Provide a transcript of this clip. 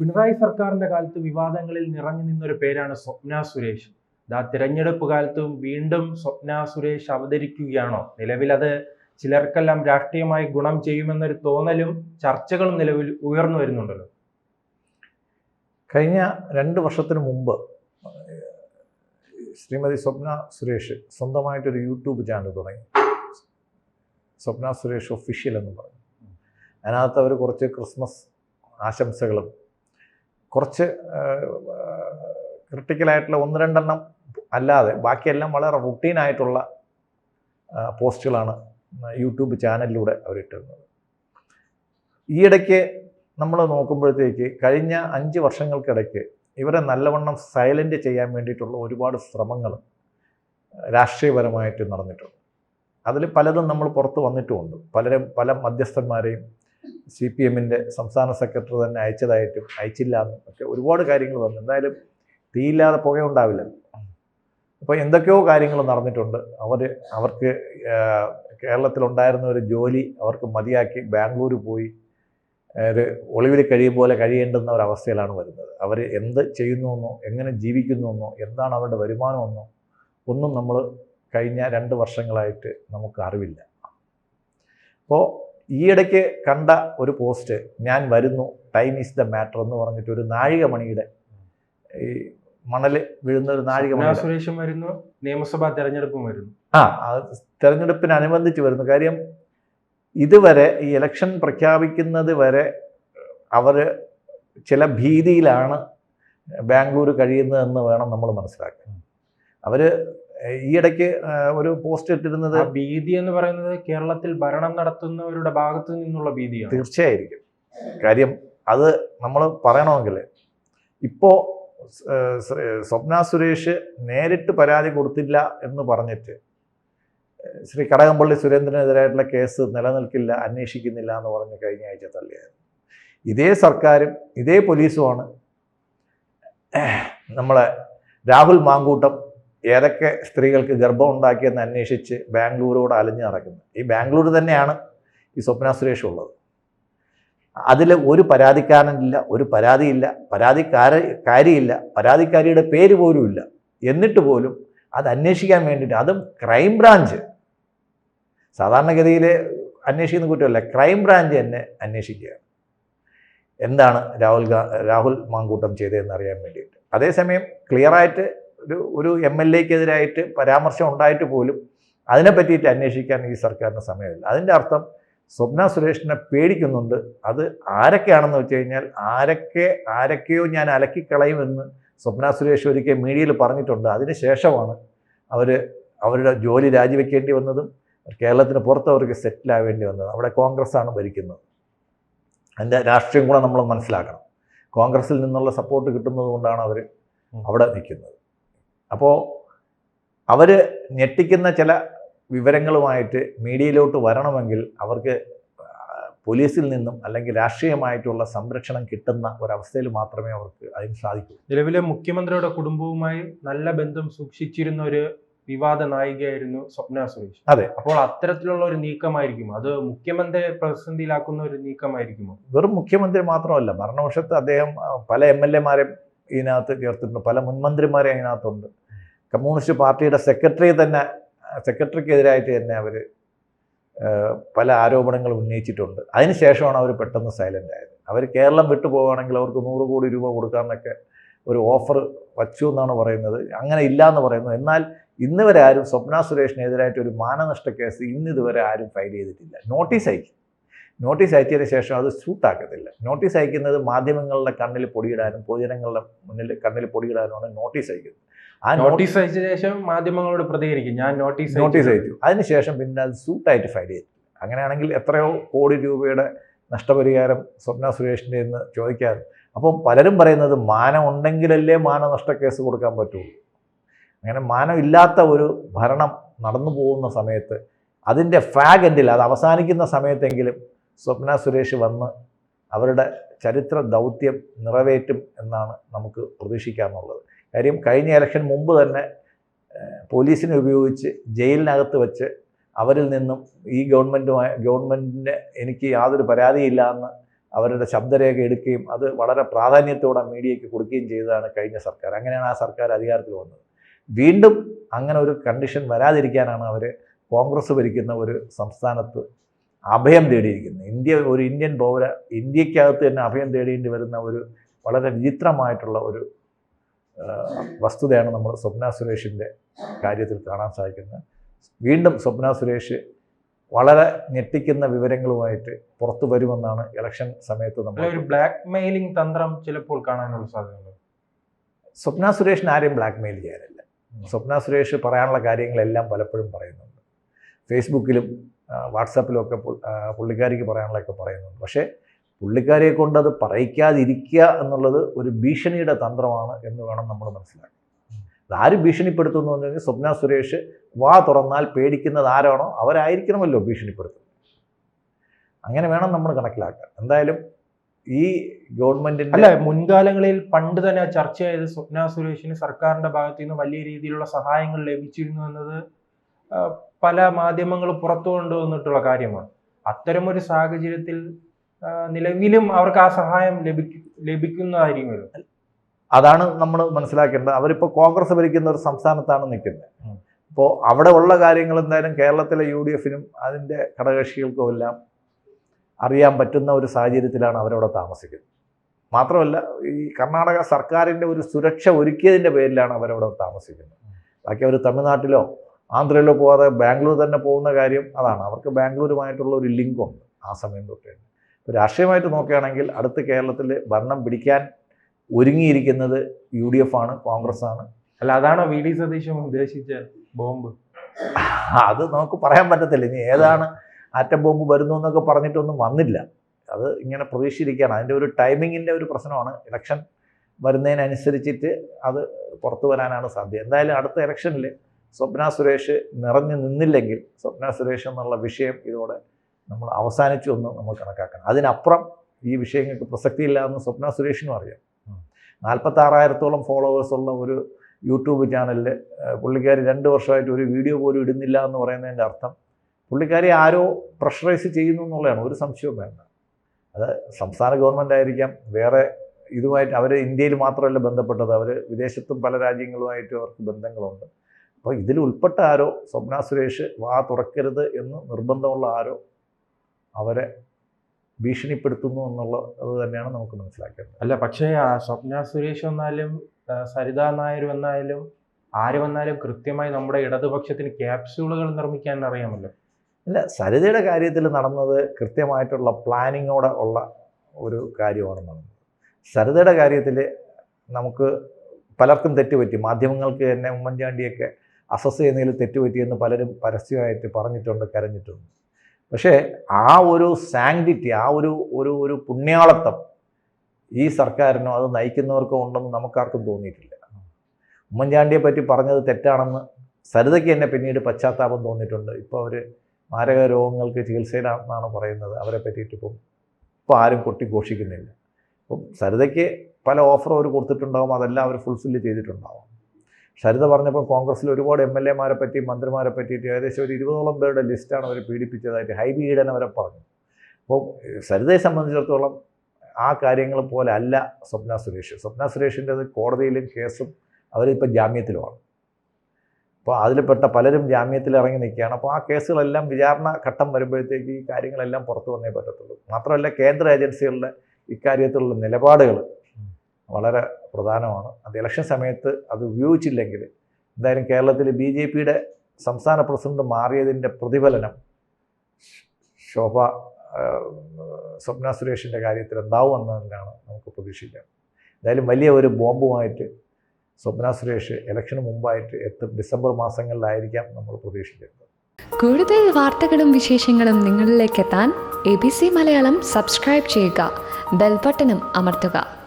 പിണറായി സർക്കാരിന്റെ കാലത്ത് വിവാദങ്ങളിൽ നിറഞ്ഞു നിന്നൊരു പേരാണ് സ്വപ്ന സുരേഷ്. ഇതാ തിരഞ്ഞെടുപ്പ് കാലത്തും വീണ്ടും സ്വപ്ന സുരേഷ് അവതരിക്കുകയാണോ? നിലവിൽ അത് ചിലർക്കെല്ലാം രാഷ്ട്രീയമായി ഗുണം ചെയ്യുമെന്നൊരു തോന്നലും ചർച്ചകളും നിലവിൽ ഉയർന്നു വരുന്നുണ്ടല്ലോ. കഴിഞ്ഞ രണ്ട് വർഷത്തിന് മുമ്പ് ശ്രീമതി സ്വപ്ന സുരേഷ് സ്വന്തമായിട്ടൊരു യൂട്യൂബ് ചാനൽ തുടങ്ങി. സ്വപ്ന സുരേഷ് ഒഫീഷ്യൽ എന്ന് പറഞ്ഞു. അതിനകത്ത് അവർ കുറച്ച് ക്രിസ്മസ് ആശംസകളും കുറച്ച് ക്രിട്ടിക്കലായിട്ടുള്ള ഒന്ന് രണ്ടെണ്ണം അല്ലാതെ ബാക്കിയെല്ലാം വളരെ റുട്ടീനായിട്ടുള്ള പോസ്റ്റുകളാണ് യൂട്യൂബ് ചാനലിലൂടെ അവരിട്ടിരുന്നത്. ഈയിടയ്ക്ക് നമ്മൾ നോക്കുമ്പോഴത്തേക്ക് കഴിഞ്ഞ അഞ്ച് വർഷങ്ങൾക്കിടയ്ക്ക് ഇവരെ നല്ലവണ്ണം സൈലന്റ് ചെയ്യാൻ വേണ്ടിയിട്ടുള്ള ഒരുപാട് ശ്രമങ്ങൾ രാഷ്ട്രീയപരമായിട്ട് നടന്നിട്ടുണ്ട്. അതിൽ പലതും നമ്മൾ പുറത്ത് വന്നിട്ടുമുണ്ട്. പലരും പല മധ്യസ്ഥന്മാരെയും സി പി എമ്മിന്റെ സംസ്ഥാന സെക്രട്ടറി തന്നെ അയച്ചതായിട്ടും അയച്ചില്ല എന്നും ഒക്കെ ഒരുപാട് കാര്യങ്ങൾ വന്നു. എന്തായാലും തീയില്ലാതെ പുകയുണ്ടാവില്ല. അപ്പോൾ എന്തൊക്കെയോ കാര്യങ്ങൾ നടന്നിട്ടുണ്ട്. അവർ അവർക്ക് കേരളത്തിലുണ്ടായിരുന്ന ഒരു ജോലി അവർക്ക് മതിയാക്കി. ബാംഗ്ലൂർ പോയി ഒരു ഒളിവിൽ കഴിയും പോലെ കഴിയേണ്ടുന്ന ഒരവസ്ഥയിലാണ് വരുന്നത്. അവർ എന്ത് ചെയ്യുന്നുവെന്നോ എങ്ങനെ ജീവിക്കുന്നുവെന്നോ എന്താണ് അവരുടെ വരുമാനമെന്നോ ഒന്നും നമ്മൾ കഴിഞ്ഞ രണ്ട് വർഷങ്ങളായിട്ട് നമുക്ക് അറിവില്ല. അപ്പോൾ ഈയിടയ്ക്ക് കണ്ട ഒരു പോസ്റ്റ് ഞാൻ വരുന്നു ടൈം ഈസ് ദ മാറ്റർ എന്ന് പറഞ്ഞിട്ട് ഒരു നാഴികമണിയുടെ ഈ മണൽ വീഴുന്ന ഒരു നാഴിക മണി സുരേഷും വരുന്നു നിയമസഭാ തെരഞ്ഞെടുപ്പും വരുന്നു. ആ തെരഞ്ഞെടുപ്പിനനുബന്ധിച്ച് വരുന്നു. കാര്യം ഇതുവരെ ഈ ഇലക്ഷൻ പ്രഖ്യാപിക്കുന്നത് വരെ അവർ ചില ഭീതിയിലാണ് ബാംഗ്ലൂർ കഴിയുന്നതെന്ന് വേണം നമ്മൾ മനസ്സിലാക്കാൻ. അവർ ഈയിടയ്ക്ക് ഇടയ്ക്ക് ഒരു പോസ്റ്റ് ഇട്ടിരുന്നത് ഭീതി എന്ന് പറയുന്നത് കേരളത്തിൽ ഭരണം നടത്തുന്നവരുടെ ഭാഗത്തു നിന്നുള്ള ഭീതിയാണ്. തീർച്ചയായിരിക്കും. കാര്യം അത് നമ്മൾ പറയണമെങ്കിൽ ഇപ്പോൾ സ്വപ്ന സുരേഷ് നേരിട്ട് പരാതി കൊടുത്തില്ല എന്ന് പറഞ്ഞിട്ട് ശ്രീ കടകംപള്ളി സുരേന്ദ്രനെതിരായിട്ടുള്ള കേസ് നിലനിൽക്കില്ല അന്വേഷിക്കുന്നില്ല എന്ന് പറഞ്ഞ് കഴിഞ്ഞ ആഴ്ച തള്ളിയായിരുന്നു ഇതേ സർക്കാരും ഇതേ പോലീസുമാണ് നമ്മളെ രാഹുൽ മാങ്കൂട്ടം ഏതൊക്കെ സ്ത്രീകൾക്ക് ഗർഭം ഉണ്ടാക്കിയെന്ന് അന്വേഷിച്ച് ബാംഗ്ലൂരോട് അലഞ്ഞു നടക്കുന്നത് ഈ ബാംഗ്ലൂർ തന്നെയാണ് ഈ സ്വപ്ന സുരേഷ് ഉള്ളത്. അതിൽ ഒരു പരാതിക്കാരനില്ല ഒരു പരാതിയില്ല പരാതിക്കാര കാര്യമില്ല പരാതിക്കാരിയുടെ പേര് പോലും ഇല്ല. എന്നിട്ട് പോലും അത് അന്വേഷിക്കാൻ വേണ്ടിയിട്ട് അതും ക്രൈം ബ്രാഞ്ച് സാധാരണഗതിയിൽ അന്വേഷിക്കുന്ന കുറ്റമല്ല ക്രൈം ബ്രാഞ്ച് തന്നെ അന്വേഷിക്കുകയാണ്. എന്താണ് രാഹുൽ രാഹുൽ മാങ്കൂട്ടം ചെയ്തതെന്ന് അറിയാൻ വേണ്ടിയിട്ട്. അതേസമയം ക്ലിയറായിട്ട് ഒരു ഒരു എം എൽ എക്കെതിരായിട്ട് പരാമർശം ഉണ്ടായിട്ട് പോലും അതിനെ പറ്റിയിട്ട് അന്വേഷിക്കാൻ ഈ സർക്കാരിന് സമയമില്ല. അതിന്റെ അർത്ഥം സ്വപ്ന സുരേഷിനെ പേടിക്കുന്നുണ്ട്. അത് ആരൊക്കെയാണെന്ന് വെച്ച് കഴിഞ്ഞാൽ ആരൊക്കെ ആരൊക്കെയോ ഞാൻ അലക്കിക്കളയുമെന്ന് സ്വപ്ന സുരേഷ് ഒരിക്കൽ മീഡിയയിൽ പറഞ്ഞിട്ടുണ്ട്. അതിന് ശേഷമാണ് അവർ അവരുടെ ജോലി രാജിവെക്കേണ്ടി വന്നതും കേരളത്തിന് പുറത്ത് അവർക്ക് സെറ്റിൽ ആവേണ്ടി വന്നത്. അവിടെ കോൺഗ്രസ് ആണ് ഭരിക്കുന്നത്. അതിന്റെ രാഷ്ട്രീയം കൂടെ നമ്മൾ മനസ്സിലാക്കണം. കോൺഗ്രസിൽ നിന്നുള്ള സപ്പോർട്ട് കിട്ടുന്നത് കൊണ്ടാണ് അവർ അവിടെ നിൽക്കുന്നത്. അപ്പോൾ അവർ ഞെട്ടിക്കുന്ന ചില വിവരങ്ങളുമായിട്ട് മീഡിയയിലോട്ട് വരണമെങ്കിൽ അവർക്ക് പോലീസിൽ നിന്നും അല്ലെങ്കിൽ രാഷ്ട്രീയമായിട്ടുള്ള സംരക്ഷണം കിട്ടുന്ന ഒരവസ്ഥയിൽ മാത്രമേ അവർക്ക് അതിന് സാധിക്കൂ. നിലവിലെ മുഖ്യമന്ത്രിയുടെ കുടുംബവുമായി നല്ല ബന്ധം സൂക്ഷിച്ചിരുന്ന ഒരു വിവാദ നായികയായിരുന്നു സ്വപ്ന സുരേഷ്. അതെ. അപ്പോൾ അത്തരത്തിലുള്ള ഒരു നീക്കമായിരിക്കും അത് മുഖ്യമന്ത്രിയെ പ്രതിസന്ധിയിലാക്കുന്ന ഒരു നീക്കമായിരിക്കുമോ? വെറും മുഖ്യമന്ത്രി മാത്രമല്ല ഭരണപക്ഷത്ത് അദ്ദേഹം പല എം എൽ എമാരെ ഇതിനകത്ത് ചേർത്തിട്ടുണ്ട്. പല മുൻമന്ത്രിമാരെ അതിനകത്തുണ്ട്. കമ്മ്യൂണിസ്റ്റ് പാർട്ടിയുടെ സെക്രട്ടറി തന്നെ സെക്രട്ടറിക്കെതിരായിട്ട് തന്നെ അവർ പല ആരോപണങ്ങൾ ഉന്നയിച്ചിട്ടുണ്ട്. അതിനുശേഷമാണ് അവർ പെട്ടെന്ന് സൈലന്റ് ആയത്. അവർ കേരളം വിട്ടു അവർക്ക് നൂറ് കോടി രൂപ കൊടുക്കാമെന്നൊക്കെ ഒരു ഓഫർ വച്ചു എന്നാണ് പറയുന്നത്. അങ്ങനെ ഇല്ല എന്ന് പറയുന്നു. എന്നാൽ ഇന്നുവരെ ആരും സ്വപ്ന സുരേഷിനെതിരായിട്ട് ഒരു മാനനഷ്ട കേസ് ഇന്ന് ഇതുവരെ ആരും ഫയൽ ചെയ്തിട്ടില്ല. നോട്ടീസ് അയക്കും. നോട്ടീസ് അയച്ചതിന് ശേഷം അത് സൂട്ടാക്കത്തില്ല നോട്ടീസ് അയക്കുന്നത് മാധ്യമങ്ങളുടെ കണ്ണിൽ പൊടിയിടാനും പൊതുജനങ്ങളുടെ മുന്നിൽ കണ്ണിൽ പൊടിയിടാനുമാണ് നോട്ടീസ് അയക്കുന്നത്. ആ നോട്ടീസ് അയച്ച ശേഷം മാധ്യമങ്ങളോട് പ്രതികരിക്കും. ഞാൻ നോട്ടീസ് നോട്ടീസ് അയച്ചു. അതിനുശേഷം പിന്നെ അത് സൂട്ടായിട്ട് ഫയൽ ചെയ്തു. അങ്ങനെയാണെങ്കിൽ എത്രയോ കോടി രൂപയുടെ നഷ്ടപരിഹാരം സ്വപ്ന സുരേഷിന്റെ എന്ന് ചോദിക്കാറ് അപ്പം പലരും പറയുന്നത് മാനം ഉണ്ടെങ്കിലല്ലേ മാനനഷ്ട കേസ് കൊടുക്കാൻ പറ്റുള്ളൂ. അങ്ങനെ മാനമില്ലാത്ത ഒരു ഭരണം നടന്നു പോകുന്ന സമയത്ത് അതിന്റെ ഫാഗ് എൻഡിൽ അത് അവസാനിക്കുന്ന സമയത്തെങ്കിലും സ്വപ്ന സുരേഷ് വന്ന് അവരുടെ ചരിത്ര ദൗത്യം നിറവേറ്റും എന്നാണ് നമുക്ക് പ്രതീക്ഷിക്കാമെന്നുള്ളത് കാര്യം കഴിഞ്ഞ ഇലക്ഷൻ മുമ്പ് തന്നെ പോലീസിനെ ഉപയോഗിച്ച് ജയിലിനകത്ത് വെച്ച് അവരിൽ നിന്നും ഈ ഗവൺമെന്റുമായി ഗവൺമെന്റിന് എനിക്ക് യാതൊരു പരാതിയില്ല എന്ന് അവരുടെ ശബ്ദരേഖ എടുക്കുകയും അത് വളരെ പ്രാധാന്യത്തോടെ മീഡിയയ്ക്ക് കൊടുക്കുകയും ചെയ്തതാണ് കഴിഞ്ഞ സർക്കാർ. അങ്ങനെയാണ് ആ സർക്കാർ അധികാരത്തിൽ വന്നത്. വീണ്ടും അങ്ങനെ ഒരു കണ്ടീഷൻ വരാതിരിക്കാനാണ് അവർ കോൺഗ്രസ് ഭരിക്കുന്ന ഒരു സംസ്ഥാനത്ത് അഭയം തേടിയിരിക്കുന്നത് ഇന്ത്യ ഒരു ഇന്ത്യൻ പൗര ഇന്ത്യക്കകത്ത് തന്നെ അഭയം തേടേണ്ടി വരുന്ന ഒരു വളരെ വിചിത്രമായിട്ടുള്ള ഒരു വസ്തുതയാണ് നമ്മൾ സ്വപ്ന സുരേഷിന്റെ കാര്യത്തിൽ കാണാൻ സാധിക്കുന്നത്. വീണ്ടും സ്വപ്ന സുരേഷ് വളരെ ഞെട്ടിക്കുന്ന വിവരങ്ങളുമായിട്ട് പുറത്തു വരുമെന്നാണ് ഇലക്ഷൻ സമയത്ത് നമ്മൾ ഒരു ബ്ലാക്ക് മെയിലിംഗ് തന്ത്രം ചിലപ്പോൾ കാണാനുള്ള സാധ്യതയുണ്ട്. സ്വപ്ന സുരേഷിന് ആരെയും ബ്ലാക്ക് മെയിൽ ചെയ്യാനില്ല സ്വപ്ന സുരേഷ് പറയാനുള്ള കാര്യങ്ങളെല്ലാം പലപ്പോഴും പറയുന്നുണ്ട്. ഫേസ്ബുക്കിലും ആ, വാട്സാപ്പിലും ഒക്കെ പുൾ- ആ, പുള്ളിക്കാരിക്ക് പറയാനുള്ളതൊക്കെ പറയുന്നുണ്ട്. പക്ഷേ പുള്ളിക്കാരിയെ കൊണ്ട് അത് പറയിക്കാതിരിക്കുക എന്നുള്ളത് ഒരു ഭീഷണിയുടെ തന്ത്രമാണ് എന്ന് വേണം നമ്മൾ മനസ്സിലാക്കാൻ. ആര് ഭീഷണിപ്പെടുത്തുന്നു എന്ന് പറഞ്ഞാൽ സ്വപ്ന സുരേഷ് വാ തുറന്നാൽ പേടിക്കുന്നത് ആരാണോ അവരായിരിക്കണമല്ലോ ഭീഷണിപ്പെടുത്തുന്നത്. അങ്ങനെ വേണം നമ്മൾ കണക്കിലാക്കാൻ. എന്തായാലും ഈ ഗവൺമെന്റിന്റെ അല്ല മുൻകാലങ്ങളിൽ പണ്ട് തന്നെ ചർച്ച ചെയ്ത് സ്വപ്ന സുരേഷിന് സർക്കാരിന്റെ ഭാഗത്തു നിന്ന് വലിയ രീതിയിലുള്ള സഹായങ്ങൾ ലഭിച്ചിരുന്നു എന്നത് പല മാധ്യമങ്ങളും പുറത്തു കൊണ്ടുവന്നിട്ടുള്ള കാര്യമാണ്. അത്തരമൊരു സാഹചര്യത്തിൽ നിലവിലും അവർക്ക് ആ സഹായം ലഭിക്കും ലഭിക്കുന്നതായിരിക്കുമല്ലോ. അതാണ് നമ്മൾ മനസ്സിലാക്കേണ്ടത്. അവരിപ്പോൾ കോൺഗ്രസ് ഭരിക്കുന്ന ഒരു സംസ്ഥാനത്താണ് നിൽക്കുന്നത്. ഇപ്പോൾ അവിടെ ഉള്ള കാര്യങ്ങൾ എന്തായാലും കേരളത്തിലെ യു ഡി എഫിനും അതിന്റെ ഘടകകക്ഷികൾക്കും എല്ലാം അറിയാൻ പറ്റുന്ന ഒരു സാഹചര്യത്തിലാണ് അവരവിടെ താമസിക്കുന്നത്. മാത്രമല്ല ഈ കർണാടക സർക്കാരിന്റെ ഒരു സുരക്ഷ ഒരുക്കിയതിന്റെ പേരിലാണ് അവരവിടെ താമസിക്കുന്നത്. ബാക്കി അവർ തമിഴ്നാട്ടിലോ ആന്ധ്രയിലോ പോവാതെ ബാംഗ്ലൂർ തന്നെ പോകുന്ന കാര്യം അതാണ്. അവർക്ക് ബാംഗ്ലൂരുമായിട്ടുള്ള ഒരു ലിങ്കുണ്ട് ആ സമയം തൊട്ടേ. ഇപ്പോൾ രാഷ്ട്രീയമായിട്ട് നോക്കുകയാണെങ്കിൽ അടുത്ത് കേരളത്തിൽ ഭരണം പിടിക്കാൻ ഒരുങ്ങിയിരിക്കുന്നത് യു ഡി എഫ് ആണ് കോൺഗ്രസ് ആണ് അല്ല അതാണോ വി ഡി സതീശൻ ഉദ്ദേശിച്ച ബോംബ്? അത് നമുക്ക് പറയാൻ പറ്റത്തില്ല. ഇനി ഏതാണ് ആറ്റം ബോംബ് വരുന്നു എന്നൊക്കെ പറഞ്ഞിട്ടൊന്നും വന്നില്ല. അത് ഇങ്ങനെ പ്രതീക്ഷിച്ചിരിക്കുകയാണ്. അതിന്റെ ഒരു ടൈമിങ്ങിന്റെ ഒരു പ്രശ്നമാണ്. ഇലക്ഷൻ വരുന്നതിനനുസരിച്ചിട്ട് അത് പുറത്തു വരാനാണ് സാധ്യത. എന്തായാലും അടുത്ത ഇലക്ഷനിൽ സ്വപ്ന സുരേഷ് നിറഞ്ഞു നിന്നില്ലെങ്കിൽ സ്വപ്ന സുരേഷ് എന്നുള്ള വിഷയം ഇതോടെ നമ്മൾ അവസാനിച്ചു എന്ന് നമ്മൾ കണക്കാക്കണം. അതിനപ്പുറം ഈ വിഷയങ്ങൾക്ക് പ്രസക്തിയില്ല എന്ന് സ്വപ്ന സുരേഷിനും അറിയാം. നാൽപ്പത്തി ആറായിരത്തോളം ഫോളോവേഴ്സ് ഉള്ള ഒരു യൂട്യൂബ് ചാനലിൽ പുള്ളിക്കാരി രണ്ട് വർഷമായിട്ട് ഒരു വീഡിയോ പോലും ഇടുന്നില്ല എന്ന് പറയുന്നതിന്റെ അർത്ഥം പുള്ളിക്കാരി ആരോ പ്രഷറൈസ് ചെയ്യുന്നു എന്നുള്ളതാണ്. ഒരു സംശയവും വേണ്ട. അത് സംസ്ഥാന ഗവൺമെന്റ് ആയിരിക്കാം. വേറെ ഇതുമായിട്ട് അവർ ഇന്ത്യയിൽ മാത്രമല്ല ബന്ധപ്പെട്ടത്. അവർ വിദേശത്തും പല രാജ്യങ്ങളുമായിട്ടും അവർക്ക് ബന്ധങ്ങളുണ്ട്. അപ്പോൾ ഇതിൽ ഉൾപ്പെട്ട ആരോ സ്വപ്ന സുരേഷ് വാ തുറക്കരുത് എന്ന് നിർബന്ധമുള്ള ആരോ അവരെ ഭീഷണിപ്പെടുത്തുന്നു എന്നുള്ള അത് തന്നെയാണ് നമുക്ക് മനസ്സിലാക്കേണ്ടത്. അല്ല പക്ഷേ ആ സ്വപ്ന സുരേഷ് വന്നാലും സരിത നായർ വന്നാലും ആര് വന്നാലും കൃത്യമായി നമ്മുടെ ഇടതുപക്ഷത്തിന് ക്യാപ്സ്യൂളുകൾ നിർമ്മിക്കാൻ അറിയാമല്ലോ. അല്ല സരിതയുടെ കാര്യത്തിൽ നടന്നത് കൃത്യമായിട്ടുള്ള പ്ലാനിങ്ങോടെ ഉള്ള ഒരു കാര്യമാണ് നടന്നത്. സരിതയുടെ കാര്യത്തിൽ നമുക്ക് പലർക്കും തെറ്റുപറ്റി മാധ്യമങ്ങൾക്ക് തന്നെ ഉമ്മൻചാണ്ടിയൊക്കെ അസസ് ചെയ്യുന്നതിൽ തെറ്റുപറ്റിയെന്ന് പലരും പരസ്യമായിട്ട് പറഞ്ഞിട്ടുണ്ട് കരഞ്ഞിട്ടുണ്ട്. പക്ഷേ ആ ഒരു സാങ്ക്ടിറ്റി ആ ഒരു ഒരു ഒരു പുണ്യാളത്വം ഈ സർക്കാരിനോ അത് നയിക്കുന്നവർക്കോ ഉണ്ടെന്ന് നമുക്കാർക്കും തോന്നിയിട്ടില്ല. ഉമ്മൻചാണ്ടിയെ പറ്റി പറഞ്ഞത് തെറ്റാണെന്ന് സരിതയ്ക്ക് തന്നെ പിന്നീട് പശ്ചാത്താപം തോന്നിയിട്ടുണ്ട്. ഇപ്പോൾ അവർ മാരക രോഗങ്ങൾക്ക് ചികിത്സയിലാണെന്നാണ് പറയുന്നത്. അവരെ പറ്റിയിട്ട് ഇപ്പം ഇപ്പോൾ ആരും കൊട്ടിഘോഷിക്കുന്നില്ല. അപ്പം സരിതയ്ക്ക് പല ഓഫറും അവർ കൊടുത്തിട്ടുണ്ടാകും അതെല്ലാം അവർ ഫുൾഫില്ല് ചെയ്തിട്ടുണ്ടാവും. സരിത പറഞ്ഞപ്പോൾ കോൺഗ്രസ്സിൽ ഒരുപാട് എം എൽ എമാരെ പറ്റി മന്ത്രിമാരെ പറ്റിയിട്ട് ഏകദേശം ഒരു ഇരുപതോളം പേരുടെ ലിസ്റ്റാണ് അവർ പീഡിപ്പിച്ചതായിട്ട് ഹൈബി ഈഡൻ അവരെ പറഞ്ഞു. അപ്പോൾ സരിതയെ സംബന്ധിച്ചിടത്തോളം ആ കാര്യങ്ങൾ പോലെ അല്ല സ്വപ്ന സുരേഷ്. സ്വപ്ന സുരേഷിന്റെത് കോടതിയിലും കേസും അവരിപ്പോൾ ജാമ്യത്തിലുമാണ്. അപ്പോൾ അതിൽപ്പെട്ട പലരും ജാമ്യത്തിൽ ഇറങ്ങി നിൽക്കുകയാണ്. അപ്പോൾ ആ കേസുകളെല്ലാം വിചാരണ ഘട്ടം വരുമ്പോഴത്തേക്ക് ഈ കാര്യങ്ങളെല്ലാം പുറത്തു വന്നേ പറ്റത്തുള്ളൂ. മാത്രമല്ല കേന്ദ്ര ഏജൻസികളുടെ ഇക്കാര്യത്തിലുള്ള നിലപാടുകൾ വളരെ പ്രധാനമാണ്. അത് ഇലക്ഷൻ സമയത്ത് അത് ഉപയോഗിച്ചില്ലെങ്കിൽ എന്തായാലും കേരളത്തിൽ ബി ജെ പിയുടെ സംസ്ഥാന പ്രസിഡന്റ് മാറിയതിന്റെ പ്രതിഫലനം ശോഭ സ്വപ്ന സുരേഷിന്റെ കാര്യത്തിൽ ഉണ്ടാവും എന്നതിനാണ് നമുക്ക് പ്രതീക്ഷിക്കാം. എന്തായാലും വലിയ ഒരു ബോംബുമായിട്ട് സ്വപ്ന സുരേഷ് ഇലക്ഷന് മുമ്പായിട്ട് എത്തും. ഡിസംബർ മാസങ്ങളിലായിരിക്കാം നമ്മൾ പ്രതീക്ഷിക്കുന്നത്. കൂടുതൽ വാർത്തകളും വിശേഷങ്ങളും നിങ്ങളിലേക്ക് എത്താൻ A B C Malayalam subscribe ചെയ്യുക. ബെൽബട്ടനും അമർത്തുക.